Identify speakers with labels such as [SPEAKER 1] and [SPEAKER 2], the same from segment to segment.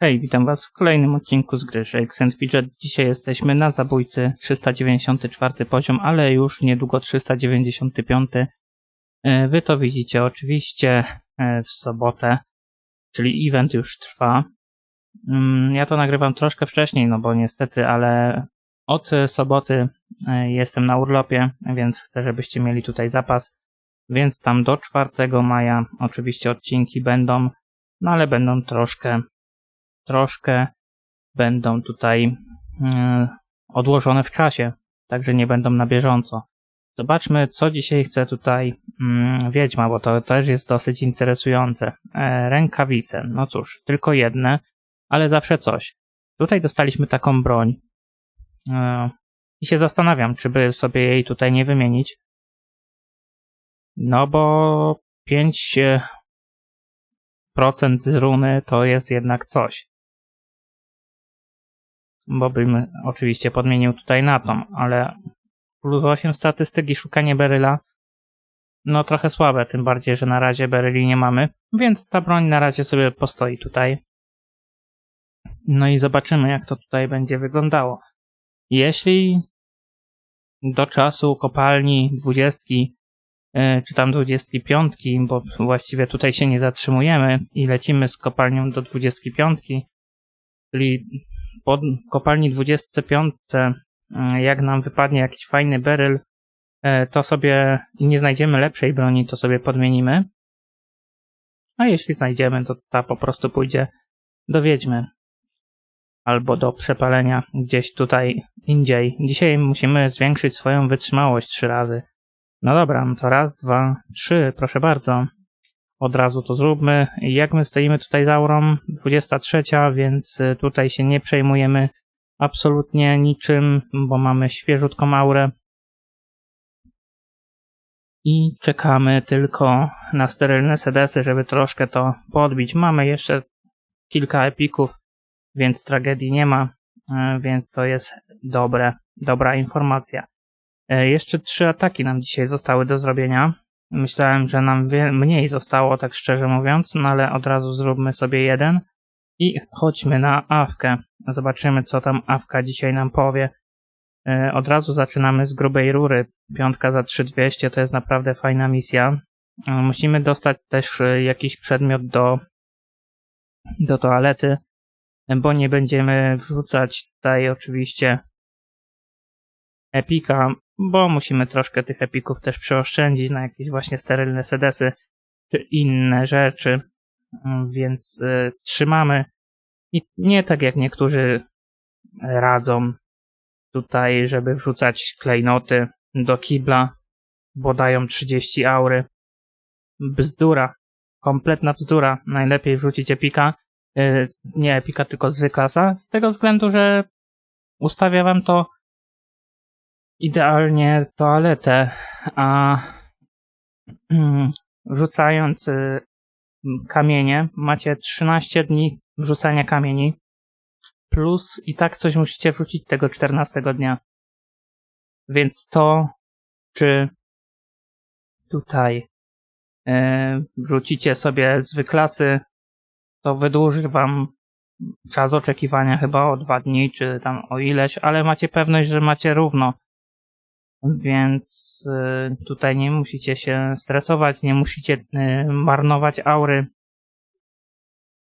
[SPEAKER 1] Hej, witam Was w kolejnym odcinku z gry Shakes and Fidget. Dzisiaj jesteśmy na zabójcy 394 poziom, ale już niedługo 395. E, Wy to widzicie oczywiście e, w sobotę, czyli event już trwa. Mm, Ja to nagrywam troszkę wcześniej, no bo niestety, ale od soboty e, jestem na urlopie, więc chcę, żebyście mieli tutaj zapas. Więc tam do 4 maja oczywiście odcinki będą, no ale będą troszkę troszkę będą tutaj mm, odłożone w czasie, także nie będą na bieżąco. Zobaczmy, co dzisiaj chce tutaj mm, Wiedźma, bo to też jest dosyć interesujące. E, rękawice, no cóż, tylko jedne, ale zawsze coś. Tutaj dostaliśmy taką broń e, i się zastanawiam, czy by sobie jej tutaj nie wymienić. No bo 5% z runy to jest jednak coś bo bym oczywiście podmienił tutaj na tą, ale plus 8 statystyki szukanie beryla no trochę słabe, tym bardziej, że na razie beryli nie mamy, więc ta broń na razie sobie postoi tutaj. No i zobaczymy, jak to tutaj będzie wyglądało. Jeśli do czasu kopalni 20, e, czy tam 25, bo właściwie tutaj się nie zatrzymujemy i lecimy z kopalnią do 25, czyli po kopalni 25, e, jak nam wypadnie jakiś fajny beryl, e, to sobie nie znajdziemy lepszej broni, to sobie podmienimy. A jeśli znajdziemy, to ta po prostu pójdzie do wiedźmy. Albo do przepalenia gdzieś tutaj indziej. Dzisiaj musimy zwiększyć swoją wytrzymałość trzy razy. No dobra, no to raz, dwa, trzy, proszę bardzo. Od razu to zróbmy. Jak my stoimy tutaj z aurą? 23, więc y, tutaj się nie przejmujemy absolutnie niczym, bo mamy świeżutką aurę. I czekamy tylko na sterylne sedesy, żeby troszkę to podbić. Mamy jeszcze kilka epików, więc tragedii nie ma, y, więc to jest dobre, dobra informacja. Y, Jeszcze trzy ataki nam dzisiaj zostały do zrobienia. Myślałem, że nam mniej zostało, tak szczerze mówiąc, no ale od razu zróbmy sobie jeden i chodźmy na Awkę. Zobaczymy, co tam Awka dzisiaj nam powie. E, Od razu zaczynamy z grubej rury. Piątka za 3200 to jest naprawdę fajna misja. E, Musimy dostać też e, jakiś przedmiot do, do toalety, bo nie będziemy wrzucać tutaj oczywiście epika, bo musimy troszkę tych epików też przeoszczędzić na jakieś właśnie sterylne sedesy czy inne rzeczy, Mm, więc y, trzymamy. I nie tak jak niektórzy radzą tutaj, żeby wrzucać klejnoty do kibla, bo dają 30 aury. Bzdura, kompletna bzdura. Najlepiej wrzucić epika, y, nie epika, tylko zwyklasa, z tego względu, że ustawia wam to idealnie toaletę, a mm, wrzucając y, kamienie macie 13 dni wrzucania kamieni plus i tak coś musicie wrzucić tego 14 dnia. Więc to, czy tutaj y, wrzucicie sobie zwyklasy, to wydłuży wam czas oczekiwania chyba o dwa dni, czy tam o ileś, ale macie pewność, że macie równo więc y, tutaj nie musicie się stresować, nie musicie y, marnować aury,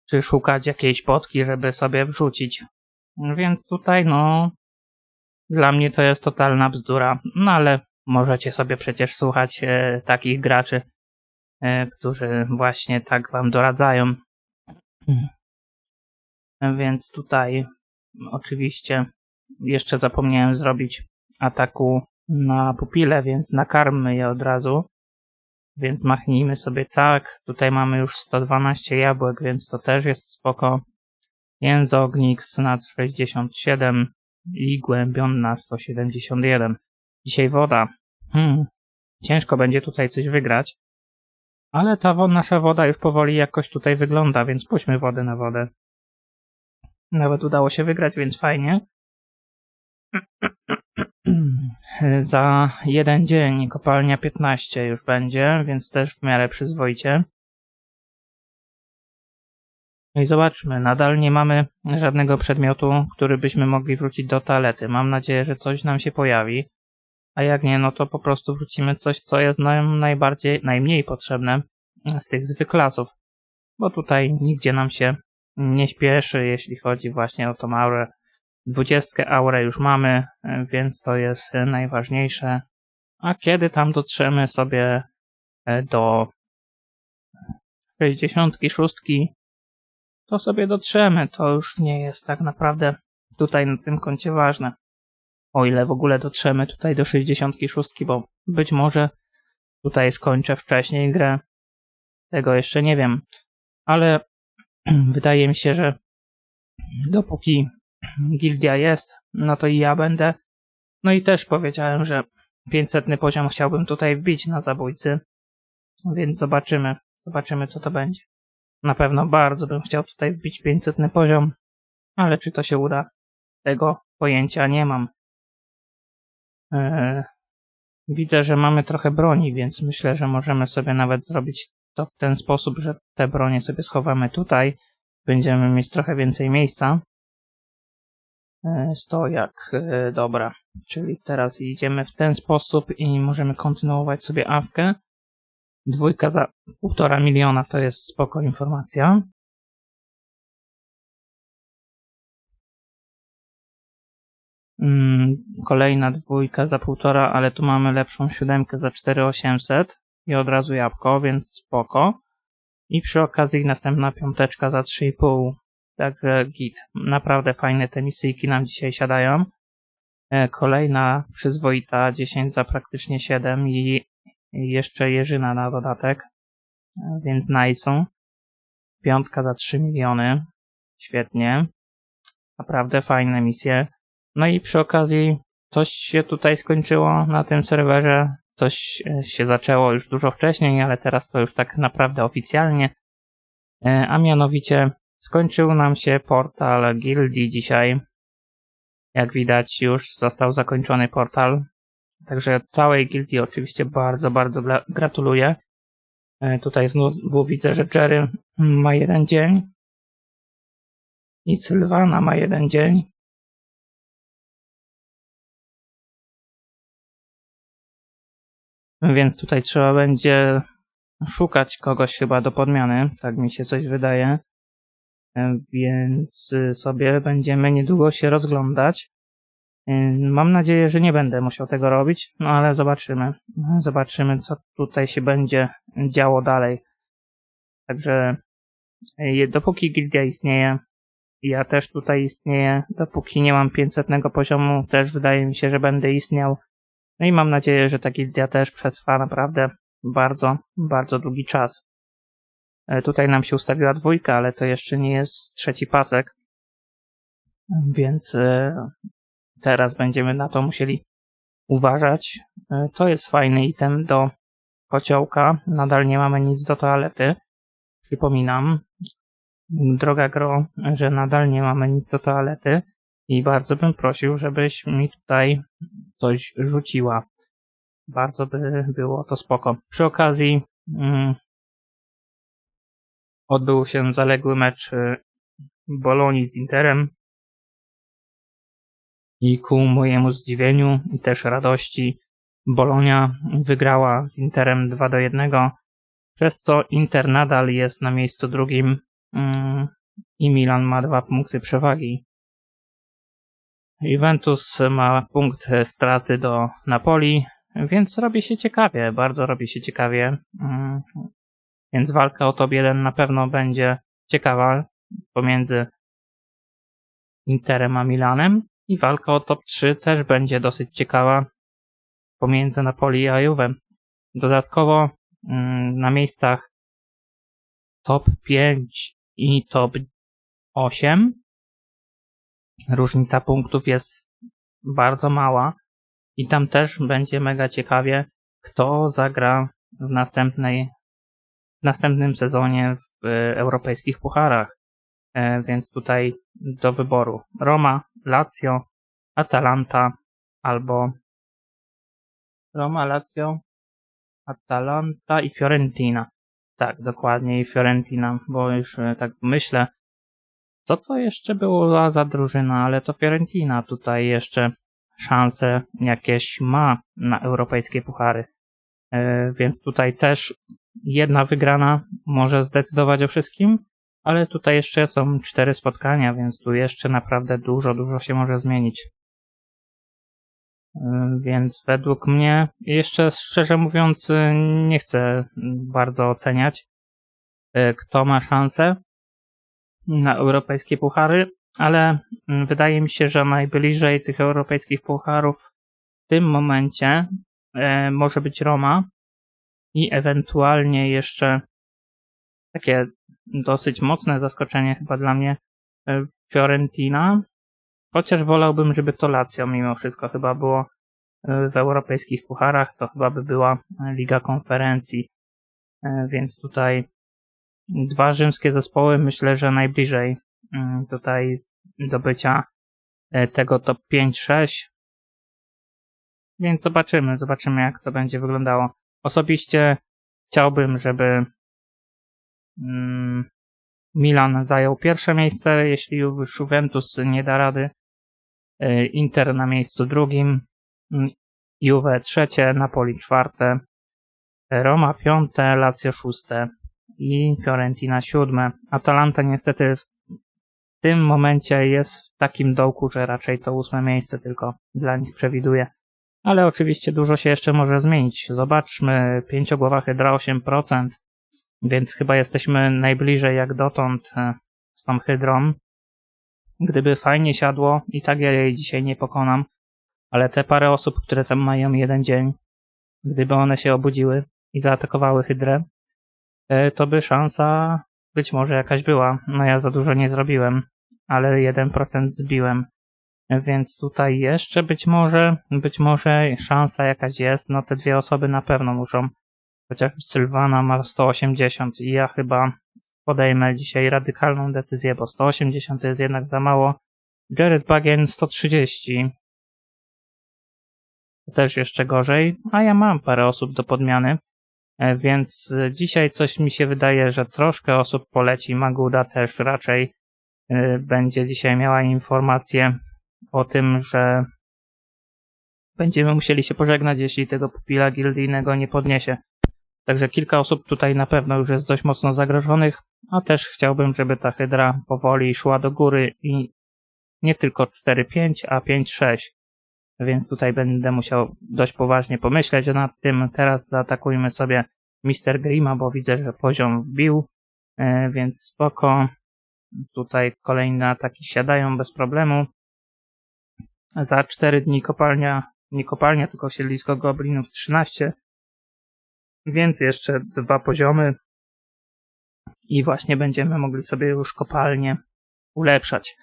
[SPEAKER 1] czy szukać jakiejś potki, żeby sobie wrzucić. Więc tutaj, no, dla mnie to jest totalna bzdura. No ale możecie sobie przecież słuchać e, takich graczy, którzy właśnie tak wam doradzają. Więc tutaj oczywiście jeszcze zapomniałem zrobić ataku na pupile, więc nakarmmy je od razu. Więc machnijmy sobie tak. Tutaj mamy już 112 jabłek, więc to też jest spoko. Jęzognik nad 67 i głębionna 171. Dzisiaj woda. Hmm. Ciężko będzie tutaj coś wygrać. Ale ta nasza woda już powoli jakoś tutaj wygląda, więc puśćmy wodę na wodę. Nawet udało się wygrać, więc fajnie. Za jeden dzień kopalnia 15 już będzie, więc też w miarę przyzwoicie. No i zobaczmy, nadal nie mamy żadnego przedmiotu, który byśmy mogli wrócić do toalety. Mam nadzieję, że coś nam się pojawi. A jak nie, no to po prostu wrzucimy coś, co jest nam najbardziej, najmniej potrzebne z tych zwyklasów. Bo tutaj nigdzie nam się nie śpieszy, jeśli chodzi właśnie o tą aurę. 20 aurę już mamy, więc to jest najważniejsze. A kiedy tam dotrzemy sobie e, do 66, to sobie dotrzemy. To już nie jest tak naprawdę tutaj na tym koncie ważne. O ile w ogóle dotrzemy tutaj do 66, bo być może tutaj skończę wcześniej grę. Tego jeszcze nie wiem. Ale wydaje mi się, że dopóki gildia jest, no to i ja będę. No i też powiedziałem, że 500 poziom chciałbym tutaj wbić na zabójcy. Więc zobaczymy. Zobaczymy co to będzie. Na pewno bardzo bym chciał tutaj wbić 500 poziom, ale czy to się uda? Tego pojęcia nie mam. Eee, widzę, że mamy trochę broni, więc myślę, że możemy sobie nawet zrobić to w ten sposób, że te bronie sobie schowamy tutaj. Będziemy mieć trochę więcej miejsca. Eee, stojak, eee, dobra. Czyli teraz idziemy w ten sposób i możemy kontynuować sobie awkę. Dwójka za półtora miliona to jest spoko informacja. Mm, kolejna dwójka za półtora, ale tu mamy lepszą siódemkę za 4800 i od razu jabłko, więc spoko. I przy okazji następna piąteczka za 3,5. Także git. Naprawdę fajne te misyjki nam dzisiaj siadają. E, kolejna przyzwoita 10 za praktycznie 7 i jeszcze Jerzyna na dodatek, więc nice. Piątka za 3 miliony. Świetnie. Naprawdę fajne misje. No i przy okazji coś się tutaj skończyło na tym serwerze. Coś e, się zaczęło już dużo wcześniej, ale teraz to już tak naprawdę oficjalnie. E, a mianowicie skończył nam się portal gildii dzisiaj. Jak widać już został zakończony portal. Także całej gildii oczywiście bardzo, bardzo gratuluję. E, tutaj znowu widzę, że Jerry ma jeden dzień. I Sylwana ma jeden dzień. Więc tutaj trzeba będzie szukać kogoś chyba do podmiany. Tak mi się coś wydaje. E, więc sobie będziemy niedługo się rozglądać. Mam nadzieję, że nie będę musiał tego robić, no ale zobaczymy. Zobaczymy, co tutaj się będzie działo dalej. Także dopóki gildia istnieje, ja też tutaj istnieję, dopóki nie mam 500 poziomu, też wydaje mi się, że będę istniał. No i mam nadzieję, że ta gildia też przetrwa naprawdę bardzo, bardzo długi czas. E, tutaj nam się ustawiła dwójka, ale to jeszcze nie jest trzeci pasek. Więc e, Teraz będziemy na to musieli uważać. E, to jest fajny item do kociołka. Nadal nie mamy nic do toalety. Przypominam, droga gro, że nadal nie mamy nic do toalety i bardzo bym prosił, żebyś mi tutaj coś rzuciła. Bardzo by było to spoko. Przy okazji mm, odbył się zaległy mecz e, Bolonii z Interem. I ku mojemu zdziwieniu i też radości Bolonia wygrała z Interem 2 do 1, przez co Inter nadal jest na miejscu drugim mm, i Milan ma dwa punkty przewagi. Juventus ma punkt straty do Napoli, więc robi się ciekawie, bardzo robi się ciekawie. Więc walka o top 1 na pewno będzie ciekawa pomiędzy Interem a Milanem. I walka o top 3 też będzie dosyć ciekawa pomiędzy Napoli a Juve. Dodatkowo mm, na miejscach top 5 i top 8 różnica punktów jest bardzo mała i tam też będzie mega ciekawie, kto zagra w następnej w następnym sezonie w europejskich pucharach. E, więc tutaj do wyboru Roma, Lazio, Atalanta albo Roma, Lazio, Atalanta i Fiorentina. Tak, dokładnie i Fiorentina, bo już e, tak myślę, Co to jeszcze było za drużyna? Ale to Fiorentina tutaj jeszcze szanse jakieś ma na europejskie puchary. E, więc tutaj też jedna wygrana może zdecydować o wszystkim, ale tutaj jeszcze są cztery spotkania, więc tu jeszcze naprawdę dużo, dużo się może zmienić. E, więc według mnie, jeszcze szczerze mówiąc, nie chcę bardzo oceniać, e, kto ma szansę na europejskie puchary, ale wydaje mi się, że najbliżej tych europejskich pucharów w tym momencie może być Roma, i ewentualnie jeszcze takie dosyć mocne zaskoczenie chyba dla mnie e, Fiorentina. Chociaż wolałbym, żeby to Lazio mimo wszystko chyba było e, w europejskich pucharach, to chyba by była Liga Konferencji. E, więc tutaj dwa rzymskie zespoły myślę, że najbliżej mm, tutaj do bycia tego top 5-6. Więc zobaczymy, zobaczymy jak to będzie wyglądało. Osobiście chciałbym, żeby mm, Milan zajął pierwsze miejsce, jeśli już Juventus nie da rady. E, Inter na miejscu drugim, mm, Juve trzecie, Napoli czwarte, Roma piąte, Lazio szóste i Fiorentina siódme. Atalanta niestety w tym momencie jest w takim dołku, że raczej to ósme miejsce tylko dla nich przewiduje. Ale oczywiście dużo się jeszcze może zmienić. Zobaczmy, pięciogłowa hydra 8%, więc chyba jesteśmy najbliżej jak dotąd e, z tą hydrą. Gdyby fajnie siadło, i tak ja jej dzisiaj nie pokonam, ale te parę osób, które tam mają jeden dzień, gdyby one się obudziły i zaatakowały hydrę, e, to by szansa być może jakaś była. No ja za dużo nie zrobiłem, ale 1% zbiłem. Więc tutaj jeszcze być może, być może szansa jakaś jest. No te dwie osoby na pewno muszą. Chociaż Sylwana ma 180 i ja chyba podejmę dzisiaj radykalną decyzję, bo 180 to jest jednak za mało. Jared Bagen 130. To też jeszcze gorzej, a ja mam parę osób do podmiany. E, więc dzisiaj coś mi się wydaje, że troszkę osób poleci. Maguda też raczej e, będzie dzisiaj miała informacje o tym, że będziemy musieli się pożegnać, jeśli tego pupila gildyjnego nie podniesie. Także kilka osób tutaj na pewno już jest dość mocno zagrożonych, a też chciałbym, żeby ta hydra powoli szła do góry i nie tylko 4-5, a 5-6. Więc tutaj będę musiał dość poważnie pomyśleć nad tym. Teraz zaatakujmy sobie Mister Grima, bo widzę, że poziom wbił, e, więc spoko. Tutaj kolejne ataki siadają bez problemu. Za 4 dni kopalnia, nie kopalnia, tylko siedlisko goblinów 13. Więc jeszcze dwa poziomy. I właśnie będziemy mogli sobie już kopalnię ulepszać.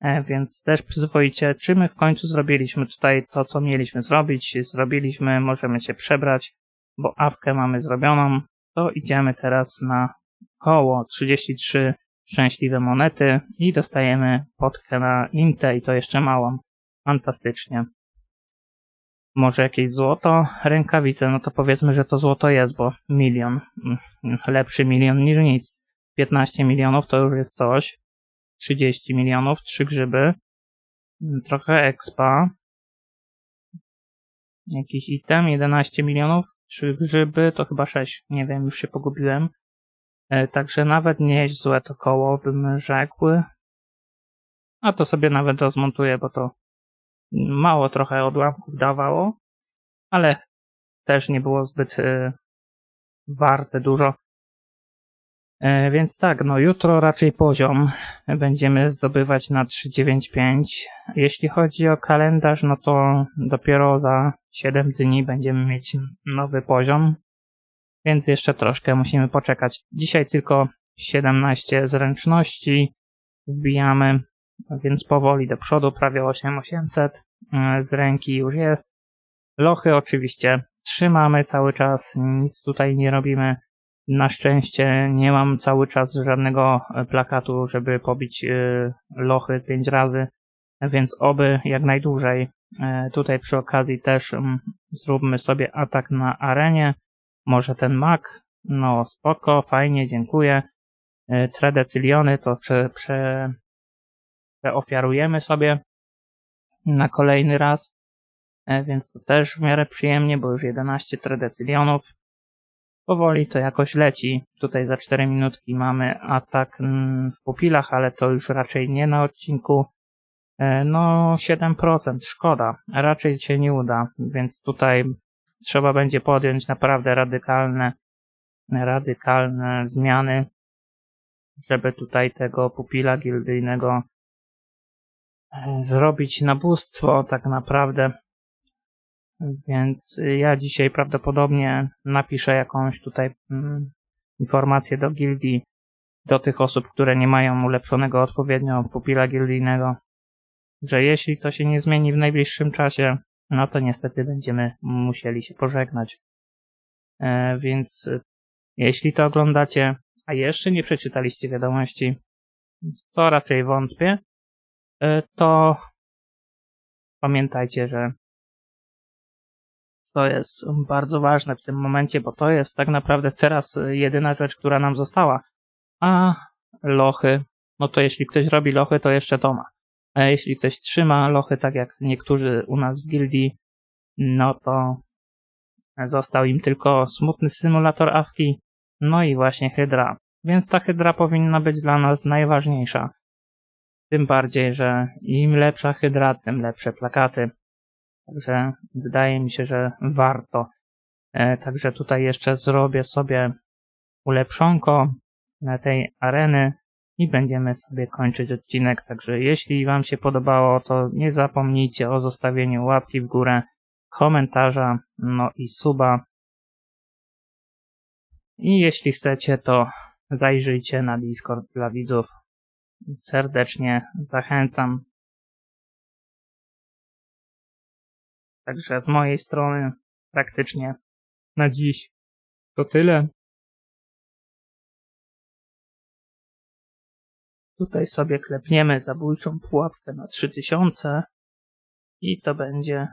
[SPEAKER 1] E, więc też przyzwoicie, czy my w końcu zrobiliśmy tutaj to, co mieliśmy zrobić. Zrobiliśmy, możemy się przebrać, bo awkę mamy zrobioną. To idziemy teraz na koło 33 szczęśliwe monety i dostajemy potkę na Inte i to jeszcze małą. Fantastycznie. Może jakieś złoto? Rękawice, no to powiedzmy, że to złoto jest, bo milion. Mm, lepszy milion niż nic. 15 milionów to już jest coś. 30 milionów, 3 grzyby. Mm, trochę expa. Jakiś item, 11 milionów, 3 grzyby, to chyba 6. Nie wiem, już się pogubiłem. E, także nawet nie jest złe to koło, bym rzekł. A to sobie nawet rozmontuję, bo to mało trochę odłamków dawało, ale też nie było zbyt y, warte dużo. E, więc tak, no jutro raczej poziom będziemy zdobywać na 395. Jeśli chodzi o kalendarz, no to dopiero za 7 dni będziemy mieć nowy poziom, więc jeszcze troszkę musimy poczekać. Dzisiaj tylko 17 zręczności wbijamy, więc powoli do przodu, prawie 8800 e, z ręki już jest. Lochy oczywiście trzymamy cały czas, nic tutaj nie robimy. Na szczęście nie mam cały czas żadnego e, plakatu, żeby pobić e, lochy 5 razy, więc oby jak najdłużej. Tutaj przy okazji też zróbmy sobie atak na arenie. Może ten mak, no spoko, fajnie, dziękuję. Tradecyliony to prze, prze, ofiarujemy sobie na kolejny raz, e, więc to też w miarę przyjemnie, bo już 11 tredecylionów. Powoli to jakoś leci. Tutaj za 4 minutki mamy atak mm, w pupilach, ale to już raczej nie na odcinku. E, No 7%, szkoda. Raczej się nie uda, więc tutaj trzeba będzie podjąć naprawdę radykalne, radykalne zmiany, żeby tutaj tego pupila gildyjnego zrobić nabóstwo tak naprawdę. Więc ja dzisiaj prawdopodobnie napiszę jakąś tutaj mm, informację do gildii, do tych osób, które nie mają ulepszonego odpowiednio pupila gildyjnego, że jeśli to się nie zmieni w najbliższym czasie, no to niestety będziemy musieli się pożegnać. E, więc e, jeśli to oglądacie, a jeszcze nie przeczytaliście wiadomości, co raczej wątpię, e, to pamiętajcie, że to jest bardzo ważne w tym momencie, bo to jest tak naprawdę teraz jedyna rzecz, która nam została. A lochy, no to jeśli ktoś robi lochy, to jeszcze to ma. A jeśli ktoś trzyma lochy, tak jak niektórzy u nas w gildii, no to został im tylko smutny symulator awki, no i właśnie hydra. Więc ta hydra powinna być dla nas najważniejsza. Tym bardziej, że im lepsza hydra, tym lepsze plakaty. Także wydaje mi się, że warto. E, Także tutaj jeszcze zrobię sobie ulepszonko na tej areny i będziemy sobie kończyć odcinek. Także jeśli Wam się podobało, to nie zapomnijcie o zostawieniu łapki w górę, komentarza, no i suba. I jeśli chcecie, to zajrzyjcie na Discord dla widzów. Serdecznie zachęcam. Także z mojej strony praktycznie na dziś to tyle. Tutaj sobie klepniemy zabójczą pułapkę na 3000 i to będzie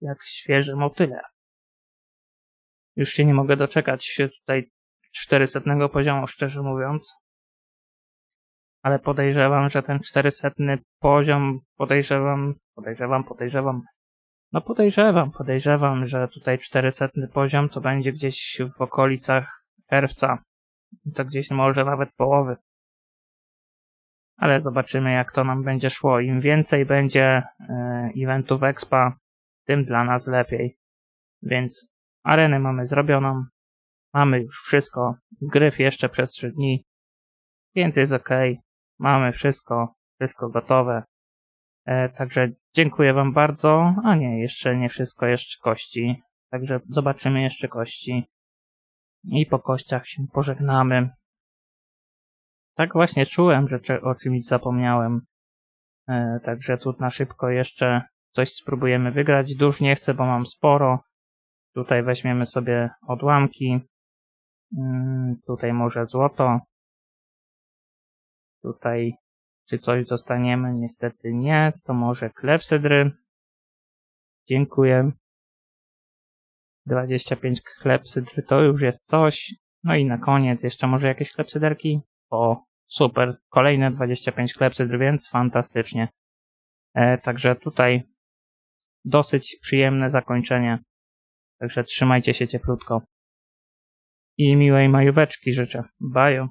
[SPEAKER 1] jak świeży motyle. Już się nie mogę doczekać się tutaj 400 poziomu, szczerze mówiąc. Ale podejrzewam, że ten 400 poziom, podejrzewam, podejrzewam, podejrzewam, no podejrzewam, podejrzewam, że tutaj 400 poziom to będzie gdzieś w okolicach czerwca. To gdzieś może nawet połowy. Ale zobaczymy jak to nam będzie szło. Im więcej będzie e, eventów expa, tym dla nas lepiej. Więc arenę mamy zrobioną. Mamy już wszystko. Gryf jeszcze przez 3 dni. Więc jest ok. Mamy wszystko. Wszystko gotowe. E, także dziękuję Wam bardzo. A nie, jeszcze nie wszystko, jeszcze kości. Także zobaczymy jeszcze kości. I po kościach się pożegnamy. Tak właśnie czułem, że o czymś zapomniałem. E, także tu na szybko jeszcze coś spróbujemy wygrać. Dusz nie chcę, bo mam sporo. Tutaj weźmiemy sobie odłamki. Mm, tutaj może złoto. Tutaj czy coś dostaniemy? Niestety nie. To może klepsydry. Dziękuję. 25 klepsydry to już jest coś. No i na koniec jeszcze może jakieś klepsyderki? O, super. Kolejne 25 klepsydr, więc fantastycznie. E, także tutaj dosyć przyjemne zakończenie. Także trzymajcie się cieplutko. I miłej majóweczki życzę. Bajo.